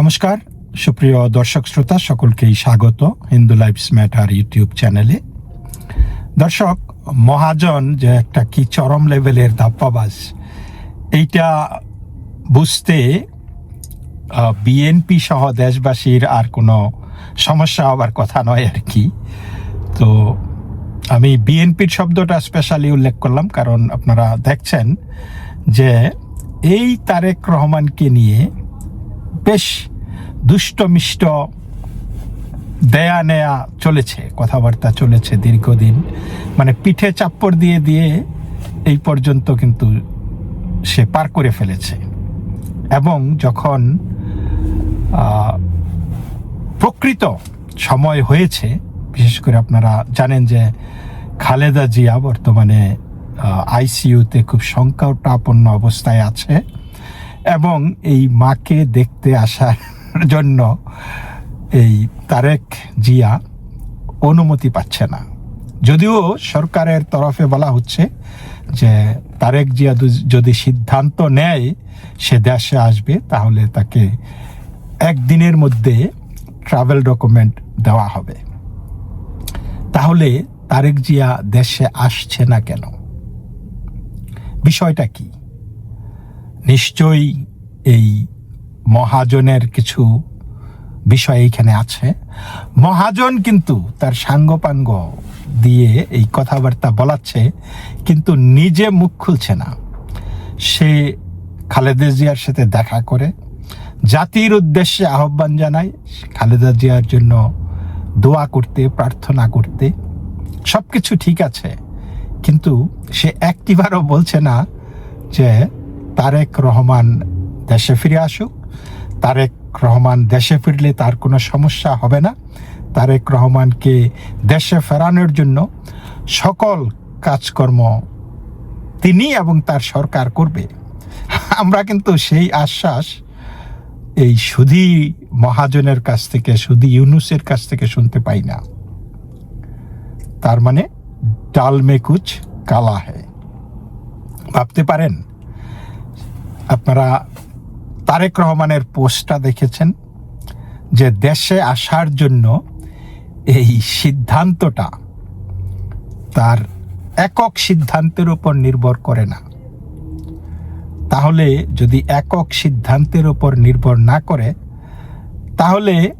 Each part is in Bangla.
নমস্কার, সুপ্রিয় দর্শক শ্রোতা, সকলকেই স্বাগত হিন্দু লাইফস ম্যাটার ইউটিউব চ্যানেলে। দর্শক, মহাজন যে একটা কি চরম লেভেলের ধাপ্পাবাজ, এইটা বুঝতে বিএনপি সহ দেশবাসীর আর কোনো সমস্যা হবার কথা নয় আর কি। তো, আমি বিএনপির শব্দটা স্পেশালি উল্লেখ করলাম, কারণ আপনারা দেখছেন যে এই তারেক রহমানকে নিয়ে বেশ দুষ্টমিষ্ট দেয়া নেয়া চলেছে, কথাবার্তা চলেছে দীর্ঘদিন। মানে পিঠে চাপ্পড় দিয়ে দিয়ে এই পর্যন্ত কিন্তু সে পার করে ফেলেছে। এবং যখন প্রকৃত সময় হয়েছে, বিশেষ করে আপনারা জানেন যে খালেদা জিয়া বর্তমানে আইসিইউতে খুব সংকটাপন্ন অবস্থায় আছে। এবং এই মাকে দেখতে আসার জন্য এই তারেক জিয়া অনুমতি পাচ্ছে না। যদিও সরকারের তরফে বলা হচ্ছে যে তারেক জিয়া যদি সিদ্ধান্ত নেয় সে দেশে আসবে, তাহলে তাকে একদিনের মধ্যে ট্রাভেল ডকুমেন্ট দেওয়া হবে। তাহলে তারেক জিয়া দেশে আসছে না কেন? বিষয়টা কি? নিশ্চয়ই এই মহাজনের কিছু বিষয় এইখানে আছে। মহাজন কিন্তু তার সাঙ্গপাঙ্গ দিয়ে এই কথাবার্তা বলাচ্ছে, কিন্তু নিজে মুখ খুলছে না। সে খালেদা জিয়ার সাথে দেখা করে, জাতির উদ্দেশ্যে আহ্বান জানায়, খালেদা জিয়ার জন্য দোয়া করতে, প্রার্থনা করতে। সব কিছু ঠিক আছে, কিন্তু সে একটিবারও বলছে না যে তারেক রহমান দেশে ফিরে আসুক। তারেক রহমান দেশে ফিরলে তার কোনো সমস্যা হবে না। তারেক রহমানকে দেশে ফেরানোর জন্য সকল কাজকর্ম তিনি এবং তার সরকার করবে। আমরা কিন্তু সেই আশ্বাস এই সুধী মহাজনের কাছ থেকে, সুধি ইউনুসের কাছ থেকে শুনতে পাই না। তার মানে ডাল মে কুচ কালা হ্যায় ভাবতে পারেন আপনারা তারেক রহমানের পোস্টটা দেখেছেন যে দেশে আসার জন্য এই সিদ্ধান্তটা তার একক সিদ্ধান্তের উপর নির্ভর করে না। তাহলে যদি একক সিদ্ধান্তের উপর নির্ভর না করে, তাহলে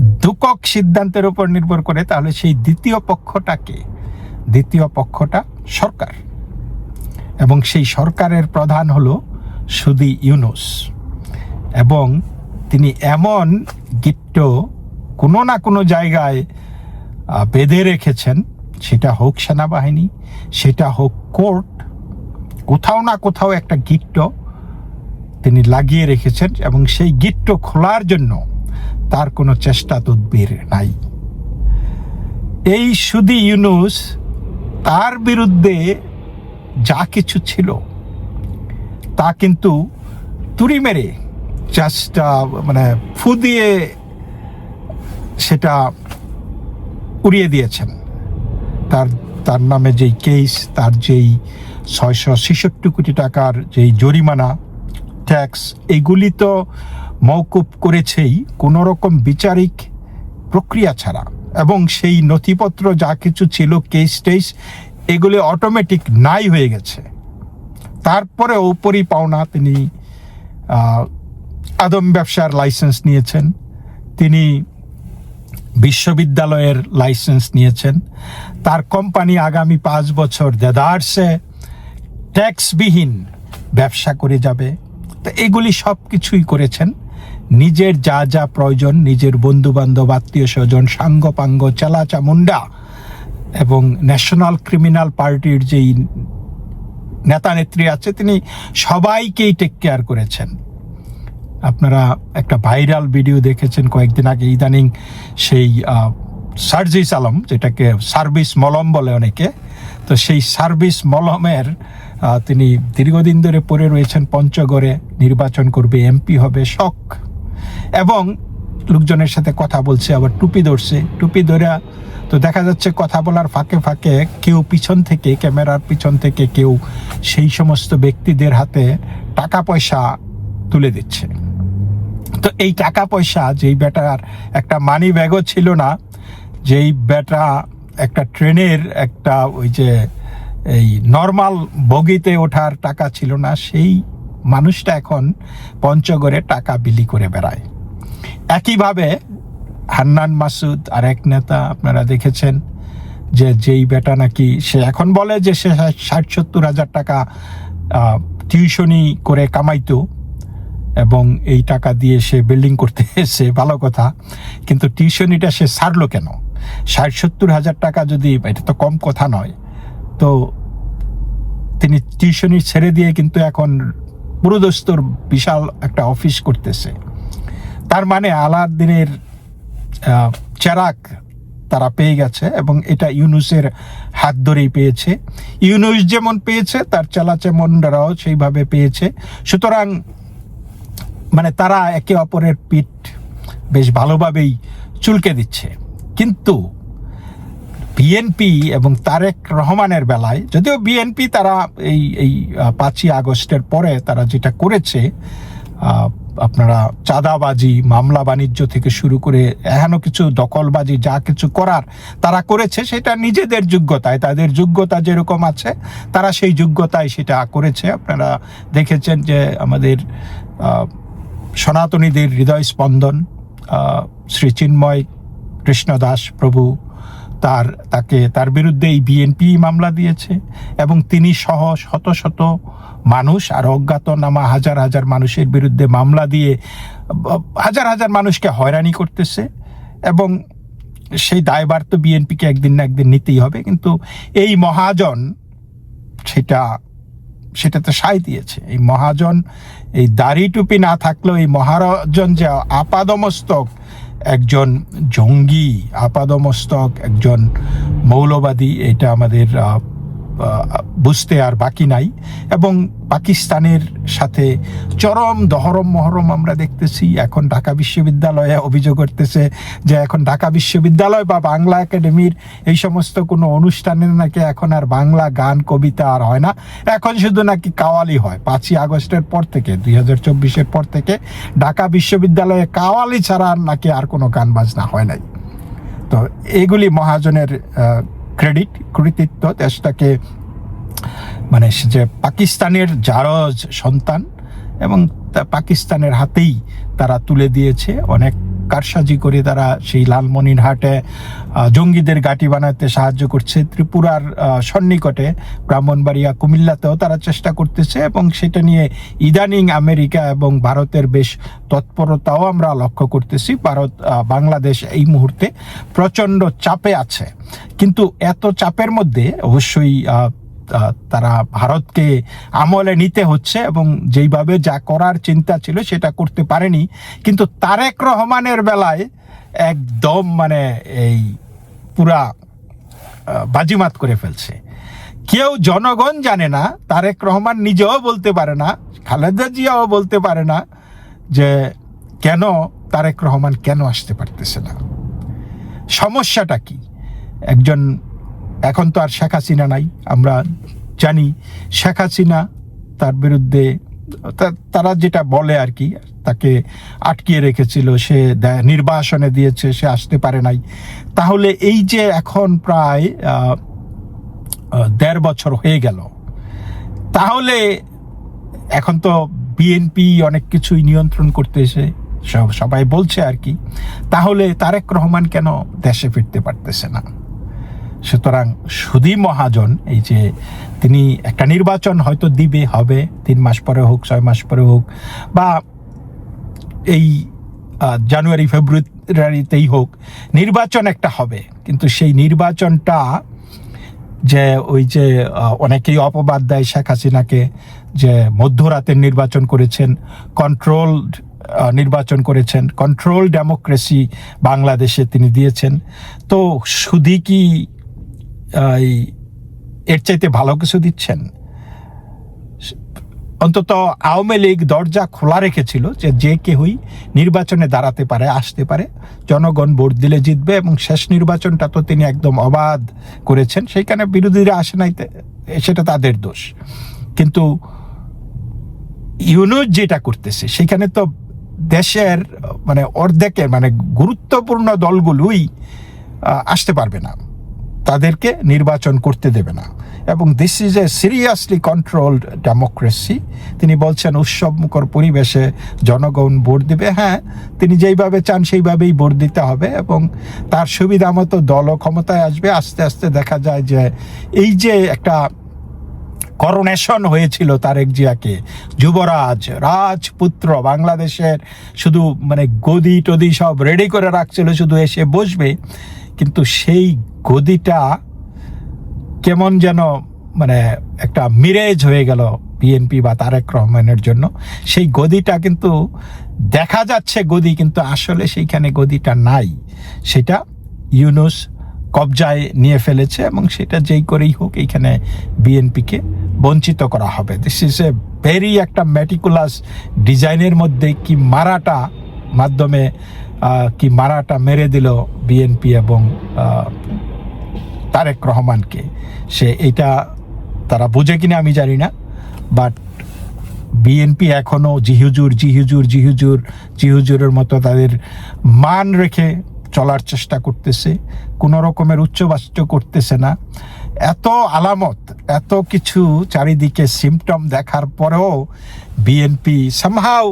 দুকক সিদ্ধান্তের উপর নির্ভর করে, তাহলে সেই দ্বিতীয় পক্ষটাকে, দ্বিতীয় পক্ষটা সরকার। এবং সেই সরকারের প্রধান হলো সুদি ইউনুস। এবং তিনি এমন গিট্ট কোনো না কোনো জায়গায় বেঁধে রেখেছেন, সেটা হোক সেনাবাহিনী, সেটা হোক কোর্ট, কোথাও না কোথাও একটা গিট্ট তিনি লাগিয়ে রেখেছেন এবং সেই গিট্ট খোলার জন্য তার কোনো চেষ্টা তদবির নাই। এই সুদি ইউনুস তার বিরুদ্ধে যা কিছু ছিল তা কিন্তু তুড়ি মেরে জাস্ট মানে ফু দিয়ে সেটা উড়িয়ে দিয়েছেন। তার তার নামে যেই কেস, তার যেই ছয়শো ছেষট্টি কোটি টাকার যেই জরিমানা, ট্যাক্স, এগুলি তো মৌকুব করেছেই কোনো রকম বিচারিক প্রক্রিয়া ছাড়া। এবং সেই নথিপত্র যা কিছু ছিল কেস টেস এগুলি অটোমেটিক নাই হয়ে গেছে। তারপরে উপরই পাওনা তিনি আদম ব্যবসার লাইসেন্স নিয়েছেন। তিনি বিশ্ববিদ্যালয়ের লাইসেন্স নিয়েছেন। তার কোম্পানি আগামী পাঁচ বছর দেদারসে ট্যাক্সবিহীন ব্যবসা করে যাবে। তো এগুলি সব কিছুই করেছেন। নিজের যা যা প্রয়োজন, নিজের বন্ধু বান্ধব আত্মীয় স্বজন, সাঙ্গপাঙ্গ চালা চামুন্ডা এবং ন্যাশনাল ক্রিমিনাল পার্টির যেই নেতা নেত্রী আছে, তিনি সবাইকেই টেক কেয়ার করেছেন। আপনারা একটা ভাইরাল ভিডিও দেখেছেন কয়েকদিন আগে, ইদানিং সেই সার্জিস আলম, যেটাকে সার্ভিস মলম বলে অনেকে, তো সেই সার্ভিস মলমের তিনি দীর্ঘদিন ধরে পড়ে রয়েছেন পঞ্চগড়ে, নির্বাচন করবে এমপি হবে শখ এবং লোকজনের সাথে কথা বলছে, আবার টুপি ধরছে। টুপি ধরে তো দেখা যাচ্ছে কথা বলার ফাঁকে ফাঁকে কেউ পিছন থেকে, ক্যামেরার পিছন থেকে কেউ সেই সমস্ত ব্যক্তিদের হাতে টাকা পয়সা তুলে দিচ্ছে। তো এই টাকা পয়সা যেই বেটার একটা মানি ব্যাগও ছিল না, যেই বেটা একটা ট্রেনের একটা ওই যে এই নর্মাল বগিতে ওঠার টাকা ছিল না, সেই মানুষটা এখন পঞ্চগড়ে টাকা বিলি করে বেড়ায়। একইভাবে হান্নান মাসুদ আর এক নেতা আপনারা দেখেছেন যে যেই বেটা নাকি, সে এখন বলে যে সে ষাট সত্তর হাজার টাকা টিউশনি করে কামাইতো এবং এই টাকা দিয়ে সে বিল্ডিং করতে এসে ভালো কথা। কিন্তু টিউশনিটা সে ছাড়লো কেন? ষাট সত্তর হাজার টাকা যদি, এটা তো কম কথা নয়, তো তিনি টিউশনি ছেড়ে দিয়ে কিন্তু এখন পুরোদস্তর বিশাল একটা অফিস করতেছে। তার মানে আলাদিনের চেরাক তারা পেয়ে গেছে এবং এটা ইউনুসের হাত ধরেই পেয়েছে। ইউনুস যেমন পেয়েছে, তার চালাচেমনরাও সেইভাবে পেয়েছে। সুতরাং মানে তারা একে অপরের পিঠ বেশ ভালোভাবেই চুলকে দিচ্ছে। কিন্তু বিএনপি এবং তারেক রহমানের বেলায়, যদিও বিএনপি তারা এই এই পাঁচই আগস্টের পরে তারা যেটা করেছে আপনারা চাঁদাবাজি, মামলা বাণিজ্য থেকে শুরু করে এখনও কিছু দখলবাজি, যা কিছু করার তারা করেছে, সেটা নিজেদের যোগ্যতায়, তাদের যোগ্যতা যেরকম আছে, তারা সেই যোগ্যতায় সেটা করেছে। আপনারা দেখেছেন যে আমাদের সনাতনীদের হৃদয় স্পন্দন শ্রী চিন্ময় কৃষ্ণদাস প্রভু তার, তাকে, তার বিরুদ্ধে এই বিএনপি মামলা দিয়েছে এবং তিনি সহ শত শত মানুষ আর অজ্ঞাতনামা হাজার হাজার মানুষের বিরুদ্ধে মামলা দিয়ে, হাজার হাজার মানুষকে হয়রানি করতেছে এবং সেই দায়বার তো বিএনপিকে একদিন না একদিন নিতেই হবে। কিন্তু এই মহাজন সেটা সেটাতে সাই দিয়েছে। এই মহাজন, এই দাড়ি টুপি না থাকলেও এই মহাজন যে আপাদমস্তক একজন জঙ্গি আপাদমস্তক একজন মৌলবাদী এটা আমাদের বুঝতে আর বাকি নাই। এবং পাকিস্তানের সাথে চরম দহরম মহরম আমরা দেখতেছি। এখন ঢাকা বিশ্ববিদ্যালয়ে অভিযোগ করতেছে যে এখন ঢাকা বিশ্ববিদ্যালয় বা বাংলা একাডেমির এই সমস্ত কোনো অনুষ্ঠানে নাকি এখন আর বাংলা গান, কবিতা আর হয় না। এখন শুধু নাকি কাওয়ালি হয়। পাঁচই আগস্টের পর থেকে, দুই হাজার চব্বিশের পর থেকে ঢাকা বিশ্ববিদ্যালয়ে কাওয়ালি ছাড়া আর নাকি আর কোনো গান বাজনা হয় নাই। তো এগুলি মহাজনের ক্রেডিট কৃতিত্ব দেশটাকে মানে যে পাকিস্তানের জারজ সন্তান এবং পাকিস্তানের হাতেই তারা তুলে দিয়েছে অনেক কারসাজি করে তারা সেই লালমনিরহাটে জঙ্গিদের গাঁটি বানাতে সাহায্য করছে। ত্রিপুরার সন্নিকটে, ব্রাহ্মণবাড়িয়া, কুমিল্লাতেও তারা চেষ্টা করতেছে এবং সেটা নিয়ে ইদানিং আমেরিকা এবং ভারতের বেশ তৎপরতাও আমরা লক্ষ্য করতেছি। ভারত বাংলাদেশ এই মুহূর্তে প্রচণ্ড চাপে আছে। কিন্তু এত চাপের মধ্যে অবশ্যই তারা ভারতকে আমলে নিতে হচ্ছে এবং যেইভাবে যা করার চিন্তা ছিল সেটা করতে পারেনি। কিন্তু তারেক রহমানের বেলায় একদম মানে এই পুরা বাজিমাত করে ফেলছে। কেউ জনগণ জানে না, তারেক রহমান নিজেও বলতে পারে না, খালেদা জিয়াও বলতে পারে না যে কেন তারেক রহমান কেন আসতে পারতেছে না। সমস্যাটা কি? একজন এখন তো আর শেখ হাসিনা নাই। আমরা জানি শেখ হাসিনা তার বিরুদ্ধে তারা যেটা বলে আর কি, তাকে আটকিয়ে রেখেছিল, সে নির্বাসনে দিয়েছে, সে আসতে পারে নাই। তাহলে এই যে এখন প্রায় দেড় বছর হয়ে গেল, তাহলে এখন তো বিএনপি অনেক কিছুই নিয়ন্ত্রণ করতেছে সব, সবাই বলছে আর কি, তাহলে তারেক রহমান কেন দেশে ফিরতে পারতেছে না? সুতরাং সুদী মহাজন, এই যে তিনি একটা নির্বাচন হয়তো দিবে, হবে, তিন মাস পরে হোক, ছয় মাস পরে হোক, বা এই জানুয়ারি, ফেব্রুয়ারিতেই হোক, নির্বাচন একটা হবে। কিন্তু সেই নির্বাচনটা যে ওই যে অনেকেই অপবাদ দেয় শেখ হাসিনাকে যে মধ্যরাতের নির্বাচন করেছেন কন্ট্রোল নির্বাচন করেছেন কন্ট্রোল ডেমোক্রেসি বাংলাদেশে তিনি দিয়েছেন। তো শুধু কি এর চাইতে ভালো কিছু দিচ্ছেন? অন্তত আওয়ামী লীগ দরজা খোলা রেখেছিল যে যে কেউই নির্বাচনে দাঁড়াতে পারে, আসতে পারে। জনগণ ভোট দিলে জিতবে এবং শেষ নির্বাচনটা তো তিনি একদম অবাধ করেছেন। সেইখানে বিরোধীরা আসে নাই সেটা তাদের দোষ। কিন্তু ইউনুস যেটা করতেছে, সেখানে তো দেশের মানে অর্ধেকের মানে গুরুত্বপূর্ণ দলগুলোই আসতে পারবে না। তাদেরকে নির্বাচন করতে দেবে না। এবং this is a seriously controlled democracy তিনি বলছেন উৎসবমুখর পরিবেশে জনগণ ভোট দিবে। হ্যাঁ তিনি যেইভাবে চান সেইভাবেই ভোট দিতে হবে এবং তার সুবিধা মতো দলও ক্ষমতায় আসবে। আস্তে আস্তে দেখা যায় যে এই যে একটা করোনেশন হয়েছিল তারেক জিয়াকে, যুবরাজ, রাজপুত্র, বাংলাদেশের শুধু মানে গদি টদি সব রেডি করে রাখছিল, শুধু এসে বসবে। কিন্তু সেই গদিটা কেমন যেন মানে একটা মিরেজ হয়ে গেল বিএনপি বা তারেক রহমানের জন্য। সেই গদিটা কিন্তু দেখা যাচ্ছে গদি, কিন্তু আসলে সেইখানে গদিটা নাই। সেটা ইউনুস কবজায় নিয়ে ফেলেছে এবং সেটা যেই করেই হোক এইখানে বিএনপিকে বঞ্চিত করা হবে। দিস ইজ এ ভেরি একটা ম্যাটিকুলাস ডিজাইনের মধ্যে কি মারাটা মাধ্যমে কি মারাটা মেরে দিল বিএনপি এবং তারেক রহমানকে। সে এটা তারা বোঝে কিনা আমি জানি না বাট বিএনপি এখনও জিহুজুর জিহুজুর জিহুজুর, জিহুজুরের মতো তাদের মান রেখে চলার চেষ্টা করতেছে, কোনো রকমের উচ্চবাস্য করতেছে না। এত আলামত, এত কিছু চারিদিকে সিমটম দেখার পরেও বিএনপি সামহাও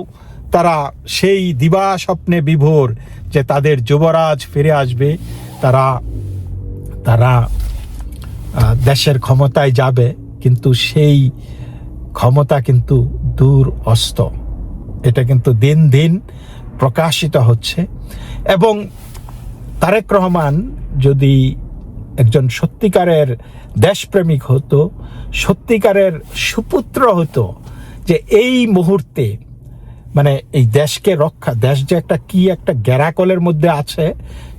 তারা সেই দিবা স্বপ্নে বিভোর যে তাদের যুবরাজ ফিরে আসবে, তারা তারা দেশের ক্ষমতায় যাবে, কিন্তু সেই ক্ষমতা কিন্তু দূর অস্ত। এটা কিন্তু দিন দিন প্রকাশিত হচ্ছে। এবং তারেক রহমান যদি একজন সত্যিকারের দেশপ্রেমিক হতো, সত্যিকারের সুপুত্র হতো, যে এই মুহূর্তে মানে এই দেশকে রক্ষা, দেশ যে একটা কি একটা গ্যারাকলের মধ্যে আছে,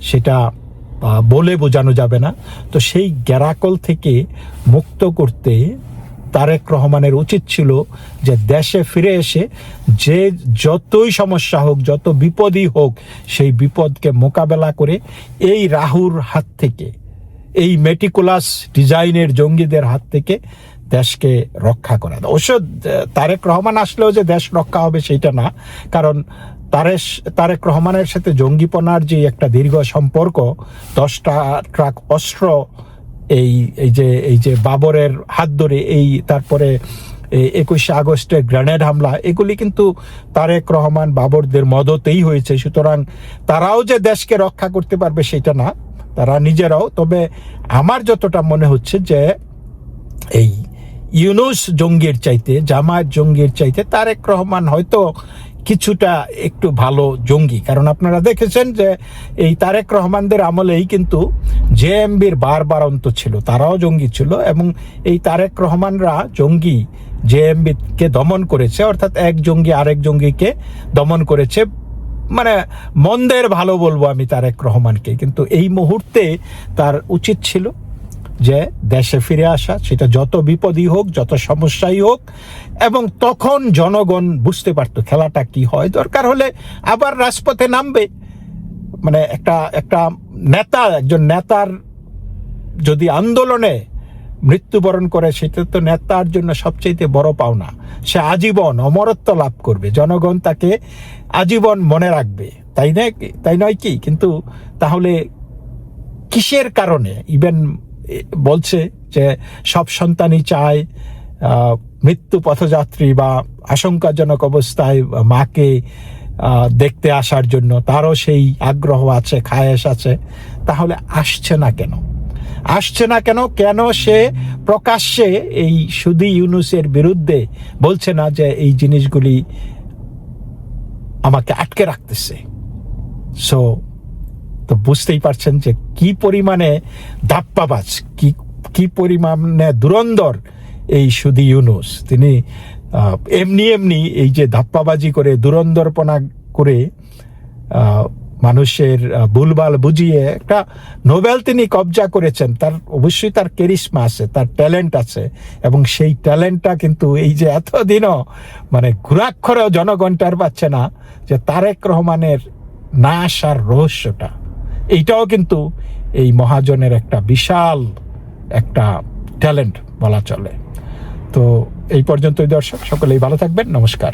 সেটা বলে বোঝানো যাবে না। তো সেই গ্যারাকল থেকে মুক্ত করতে তারেক রহমানের উচিত ছিল যে দেশে ফিরে এসে যে যতই সমস্যা হোক, যত বিপদই হোক, সেই বিপদকে মোকাবেলা করে এই রাহুর হাত থেকে, এই মেটিকুলাস ডিজাইনের জঙ্গিদের হাত থেকে দেশকে রক্ষা করা অবশ্য তারেক রহমান আসলেও যে দেশ রক্ষা হবে সেইটা না, কারণ তারেশ, তারেক রহমানের সাথে জঙ্গিপনার যে একটা দীর্ঘ সম্পর্ক, দশটা ট্রাক অস্ত্র, এই এই যে এই যে বাবরের হাত ধরে এই, তারপরে একুশে আগস্টের গ্রেনেড হামলা, এগুলি কিন্তু তারেক রহমান বাবরদের মদতেই হয়েছে। সুতরাং তারাও যে দেশকে রক্ষা করতে পারবে সেটা না, তারা নিজেরাও। তবে আমার যতটা মনে হচ্ছে যে, এই ইউনুস জঙ্গির চাইতে, জামায়াত জঙ্গির চাইতে তারেক রহমান হয়তো কিছুটা একটু ভালো জঙ্গি। কারণ আপনারা দেখেছেন যে এই তারেক রহমানদের আমলেই কিন্তু জেএমবির বারবারন্ত ছিল, তারাও জঙ্গি ছিল এবং এই তারেক রহমানরা জঙ্গি জেএমবিকে দমন করেছে, অর্থাৎ এক জঙ্গি আরেক জঙ্গিকে দমন করেছে। মানে মন্দের ভালো বলব আমি তারেক রহমানকে, কিন্তু এই মুহূর্তে তার উচিত ছিল যে দেশে ফিরে আসা, সেটা যত বিপদই হোক, যত সমস্যাই হোক, এবং তখন জনগণ বুঝতে পারতো খেলাটা কি হয়। দরকার হলে আবার রাজপথে নামবে। মানে একটা একটা নেতা, একজন নেতার যদি আন্দোলনে মৃত্যুবরণ করে, সেটা তো নেতার জন্য সবচেয়ে বড় পাওনা। সে আজীবন অমরত্ব লাভ করবে। জনগণ তাকে আজীবন মনে রাখবে। তাই নয় তাই নয় কি? কিন্তু তাহলে কিসের কারণে? ইভেন বলছে যে সব সন্তানই চায় মৃত্যু পথযাত্রী বা আশঙ্কাজনক অবস্থায় মাকে দেখতে আসার জন্য। তারও সেই আগ্রহ আছে, খায়েশ আছে। তাহলে আসছে না কেন? আসছে না কেন? কেন সে প্রকাশ্যে এই সুদি ইউনুসের বিরুদ্ধে বলছে না যে এই জিনিসগুলি আমাকে আটকে রাখতেছে? সো তো বুঝতেই পারছেন যে কি পরিমাণে ধাপ্পাবাজ কি কি পরিমাণে দুরন্দর এই সুদি ইউনুস। তিনি এমনি এমনি এই যে ধাপ্পাবাজি করে, দুরন্দরপনা করে মানুষের ভুলভাল বুঝিয়ে একটা নোবেল তিনি কবজা করেছেন। তার, অবশ্যই তার কেরিশমা আছে, তার ট্যালেন্ট আছে, এবং সেই ট্যালেন্টটা কিন্তু এই যে এতদিনও মানে ঘুরাক্ষরেও জনগণ টের পাচ্ছে না যে তারেক রহমানের না আসার রহস্যটা। এইটাও কিন্তু এই মহাজনের একটা বিশাল একটা ট্যালেন্ট বলা চলে। তো এই পর্যন্তই দর্শক, সকলেই ভালো থাকবেন, নমস্কার।